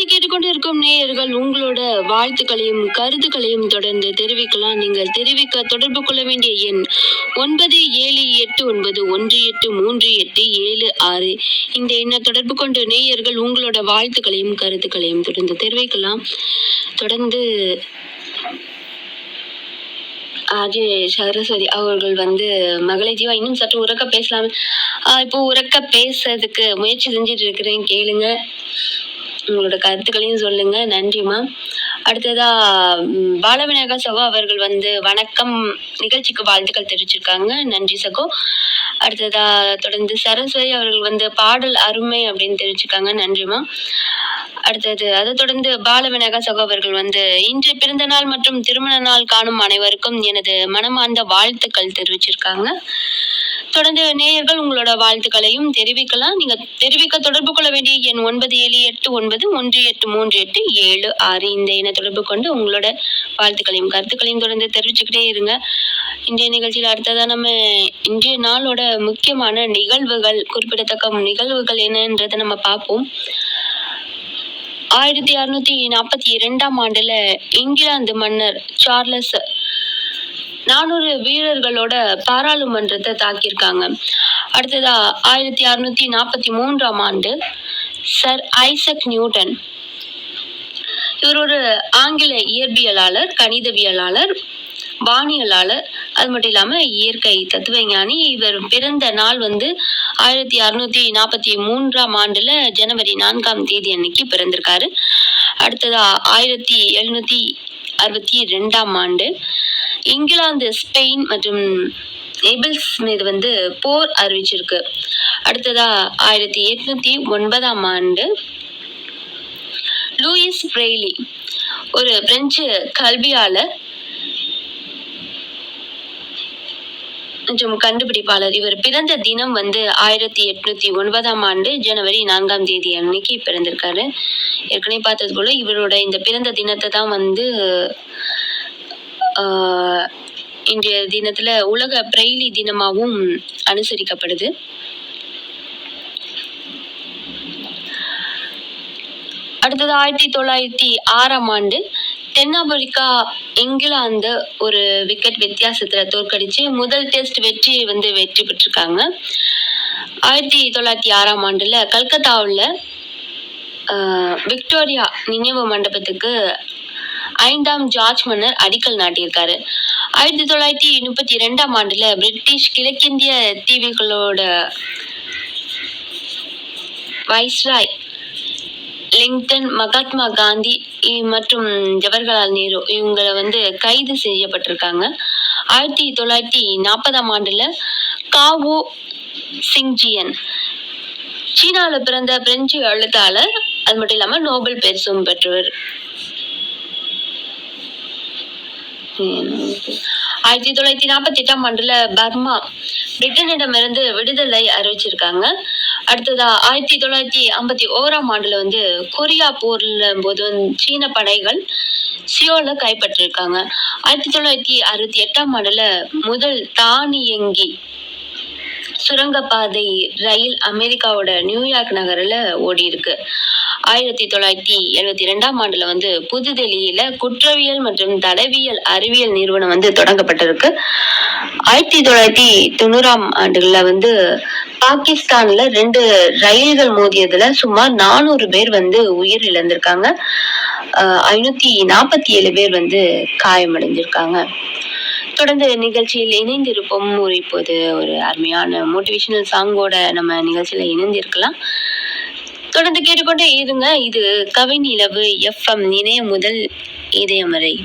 நிகழ்ச்சியை கேட்டுக்கொண்டிருக்கும் நேயர்கள் உங்களோட வாழ்த்துக்களையும் கருத்துக்களையும் தொடர்ந்து தெரிவிக்கலாம். நீங்கள் தெரிவிக்க தொடர்பு கொள்ள வேண்டிய எண் ஒன்பது ஏழு எட்டு ஒன்பது ஒன்று எட்டு மூன்று எட்டு ஏழு ஆறு. இந்த எண்ணை தொடர்பு கொண்டு நேயர்கள் உங்களோட வாழ்த்துக்களையும் கருத்துக்களையும் தொடர்ந்து தெரிவிக்கலாம். தொடர்ந்து அஜய் சரஸ்வதி அவர்கள் வந்து மகளை ஜீவா இன்னும் சற்று உறக்க பேசலாம். இப்போ உறக்க பேசுறதுக்கு முயற்சி செஞ்சுட்டு இருக்கிறேன். கேளுங்க. உங்களோட கருத்துக்களையும் சொல்லுங்க. நன்றிம்மா அடுத்ததா பாலவிநாயகா சகோ அவர்கள் வந்து வணக்கம் நிகழ்ச்சிக்கு வாழ்த்துக்கள் தெரிவிச்சிருக்காங்க. நன்றி சகோ. அடுத்ததா தொடர்ந்து சரஸ்வதி அவர்கள் வந்து பாடல் அருமை அப்படின்னு தெரிவிச்சிருக்காங்க. நன்றிம்மா அடுத்தது அதை தொடர்ந்து பாலவிநாயகா சகோ அவர்கள் வந்து இன்று பிறந்த நாள் மற்றும் திருமண நாள் காணும் அனைவருக்கும் எனது மனமார்ந்த வாழ்த்துக்கள் தெரிவிச்சிருக்காங்க. தொடர்ந்து நேயர்கள் உங்களோட வாழ்த்துக்களையும் தெரிவிக்கலாம். நீங்க தெரிவிக்க தொடர்பு கொள்ள வேண்டிய எண் ஒன்பது ஏழு எட்டு ஒன்பது ஒன்று எட்டு மூன்று எட்டு ஏழு ஆறு. இந்த எண்ணை தொடர்பு கொண்டு உங்களோட வாழ்த்துக்களையும் கருத்துக்களையும் தொடர்ந்து தெரிவிச்சுக்கிட்டே இருங்க. இன்றைய நிகழ்ச்சியில் அடுத்ததாக நம்ம இன்றைய நாளோட முக்கியமான நிகழ்வுகள் குறிப்பிடத்தக்க நிகழ்வுகள் என்னன்றதை நம்ம பார்ப்போம். ஆயிரத்தி அறுநூத்தி நாற்பத்தி இரண்டாம் ஆண்டுல இங்கிலாந்து மன்னர் சார்லஸ் நானூறு வீரர்களோட பாராளுமன்றத்தை தாக்கியிருக்காங்க. அடுத்ததா ஆயிரத்தி அறுநூத்தி நாற்பத்தி மூன்றாம் ஆண்டு சர் ஐசக் நியூட்டன். இவர் ஒரு ஆங்கில இயற்பியலாளர் கணிதவியலாளர் வானியலாளர் அது மட்டும் இல்லாமல் இயற்கை தத்துவஞானி. இவர் பிறந்த நாள் வந்து ஆயிரத்தி அறுநூத்தி நாற்பத்தி மூன்றாம் ஆண்டுல ஜனவரி நான்காம் தேதி அன்னைக்கு பிறந்திருக்காரு. அடுத்ததா ஆயிரத்தி எழுநூத்தி அறுபத்தி ரெண்டாம் ஆண்டு இங்கிலாந்து ஸ்பெயின் மற்றும் நேபிள்ஸ் மீது வந்து போர் அறிவிச்சிருக்கு. அடுத்ததா ஆயிரத்தி எட்நூத்தி ஒன்பதாம் ஆண்டு லூயிஸ் பிரெய்லி ஒரு பிரெஞ்சு கல்வியாளர் மற்றும் கண்டுபிடிப்பாளர். இவர் பிறந்த தினம் வந்து ஆயிரத்தி எட்நூத்தி ஒன்பதாம் ஆண்டு ஜனவரி நான்காம் தேதி அன்னைக்கு பிறந்திருக்காரு. ஏற்கனவே பார்த்தது போல இவரோட இந்த பிறந்த தினத்தை தான் வந்து இன்றைய தினத்துல உலக பிரெய்லி தினமாகவும் அனுசரிக்கப்படுது. அடுத்தது ஆயிரத்தி தொள்ளாயிரத்தி ஆறாம் ஆண்டு தென்னாப்பிரிக்கா இங்கிலாந்து ஒரு விக்கெட் வித்தியாசத்துல தோற்கடிச்சு முதல் டெஸ்ட் வெற்றி வந்து வெற்றி பெற்றிருக்காங்க. ஆயிரத்தி தொள்ளாயிரத்தி ஆறாம் ஆண்டுல கல்கத்தாவில் விக்டோரியா நினைவு மண்டபத்துக்கு ஐந்தாம் ஜார்ஜ் மன்னர் அடிக்கல் நாட்டியிருக்காரு. ஆயிரத்தி தொள்ளாயிரத்தி முப்பத்தி ரெண்டாம் ஆண்டுல பிரிட்டிஷ் கிழக்கிந்திய தீவுகளோட வைஸ்ராய் லிங்டன் மகாத்மா காந்தி மற்றும் ஜவஹர்லால் நேரு இவங்களை வந்து கைது செய்யப்பட்டிருக்காங்க. ஆயிரத்தி தொள்ளாயிரத்தி நாற்பதாம் ஆண்டுல காவோ சிங்ஜியன் சீனாவில் பிறந்த பிரெஞ்சு எழுத்தாளர் அது மட்டும் இல்லாமல் நோபல் பரிசும் பெற்றவர். ஆயிரத்தி தொள்ளாயிரத்தி நாற்பத்தி எட்டாம் ஆண்டுல பர்மா பிரிட்டனிடமிருந்து விடுதலை அறிவிச்சிருக்காங்க. அடுத்ததா ஆயிரத்தி தொள்ளாயிரத்தி ஐம்பத்தி ஓராம் ஆண்டுல வந்து கொரியா போர்ல போது வந்து சீன படைகள் சியோல கைப்பற்றிருக்காங்க. ஆயிரத்தி தொள்ளாயிரத்தி அறுபத்தி எட்டாம் ஆண்டுல முதல் தானியங்கி சுரங்கப்பாதை ரயில் அமெரிக்காவோட நியூயார்க் நகரில் ஓடி இருக்கு ஆயிரத்தி தொள்ளாயிரத்தி எழுபத்தி ரெண்டாம் ஆண்டுல வந்து புதுடெல்லியில குற்றவியல் மற்றும் தடவியல் அறிவியல் நிறுவனம் வந்து தொடங்கப்பட்டிருக்கு. ஆயிரத்தி தொள்ளாயிரத்தி தொண்ணூறாம் ஆண்டுகள்ல வந்து பாகிஸ்தான்ல ரெண்டு ரயில்கள் மோதியதுல சுமார் நானூறு பேர் வந்து உயிர் இழந்திருக்காங்க ஐநூத்தி நாற்பத்தி ஏழு பேர் வந்து காயமடைஞ்சிருக்காங்க. தொடர்ந்து நிகழ்ச்சியில் இணைந்திருப்போம். ஒரு இப்போது ஒரு அருமையான மோட்டிவேஷனல் சாங்கோட நம்ம நிகழ்ச்சியில இணைந்திருக்கலாம். தொடர்ந்து கேட்டுக்கொண்டே இருங்க. இது கவிநிலவு எஃப்எம் இணைய முதல் இதயமறை.